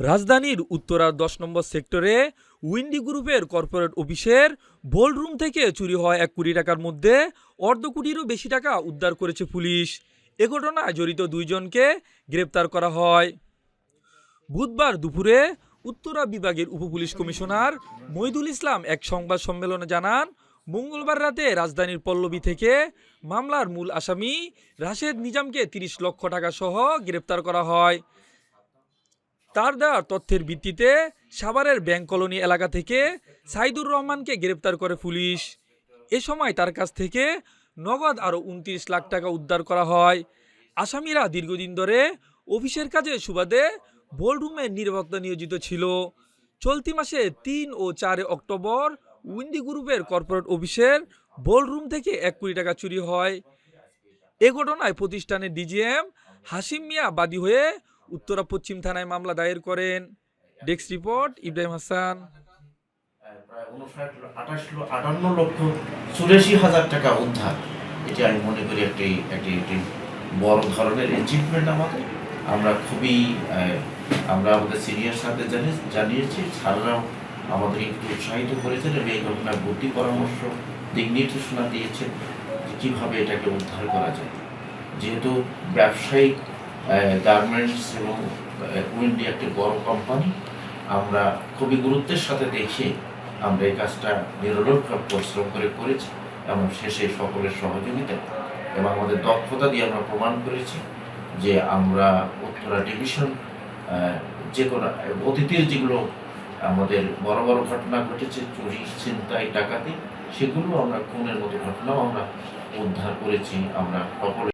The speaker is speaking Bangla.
রাজধানীর উত্তরার দশ নম্বর সেক্টরে উইন্ডি গ্রুপের কর্পোরেট অফিসের বোল্ডরুম থেকে চুরি হওয়া এক কোটি টাকার মধ্যে অর্ধ কোটিরও বেশি টাকা উদ্ধার করেছে পুলিশ। এ ঘটনায় জড়িত দুইজনকে গ্রেপ্তার করা হয়। বুধবার দুপুরে উত্তরা বিভাগের উপপুলিশ কমিশনার মইদুল ইসলাম এক সংবাদ সম্মেলনে জানান, মঙ্গলবার রাতে রাজধানীর পল্লবী থেকে মামলার মূল আসামি রাশেদ নিজামকে তিরিশ লক্ষ টাকা সহ গ্রেপ্তার করা হয়। তার দেওয়ার তথ্যের ভিত্তিতে সাভারের ব্যাংক কলোনি এলাকা থেকে সাইদুর রহমানকে গ্রেপ্তার করে পুলিশ। এ সময় তার কাছ থেকে নগদ আরও উনত্রিশ লাখ টাকা উদ্ধার করা হয়। আসামিরা দীর্ঘদিন ধরে অফিসের কাজে সুবাদে বোর্ডরুমে নিরাপত্তা নিয়োজিত ছিল। চলতি মাসে তিন ও চার অক্টোবর উইন্ডি গ্রুপের কর্পোরেট অফিসের বোর্ডরুম থেকে এক কোটি টাকা চুরি হয়। এ ঘটনায় প্রতিষ্ঠানের ডিজিএম হাসিম মিয়া বাদী হয়ে উত্তরা পশ্চিম থানায় মামলা দায়ের করেন। Desk report, Ibrahim Hasan. মনে করি জানি জানিয়েছি। উৎসাহিত এবং এই ঘটনার পরামর্শ কীভাবে এটাকে উদ্ধার করা যায়। যেহেতু ব্যবসায়িক গার্মেন্টস এবং উইন্ডি একটি বড় কোম্পানি আমরা খুবই গুরুত্বের সাথে দেখে, আমরা এই কাজটা নিরলসভাবে পরিশ্রম করে করেছি এবং শেষে সকলের সহযোগিতা এবং আমাদের দক্ষতা দিয়ে আমরা প্রমাণ করেছি যে আমরা উত্তরা ডিভিশন যে কোনো, অতীতের যেগুলো আমাদের বড় বড় ঘটনা ঘটেছে, চুরি, ছিনতাই, ডাকাতি, সেগুলো আমরা খুনের মতো ঘটনাও আমরা উদ্ধার করেছি। আমরা সকলে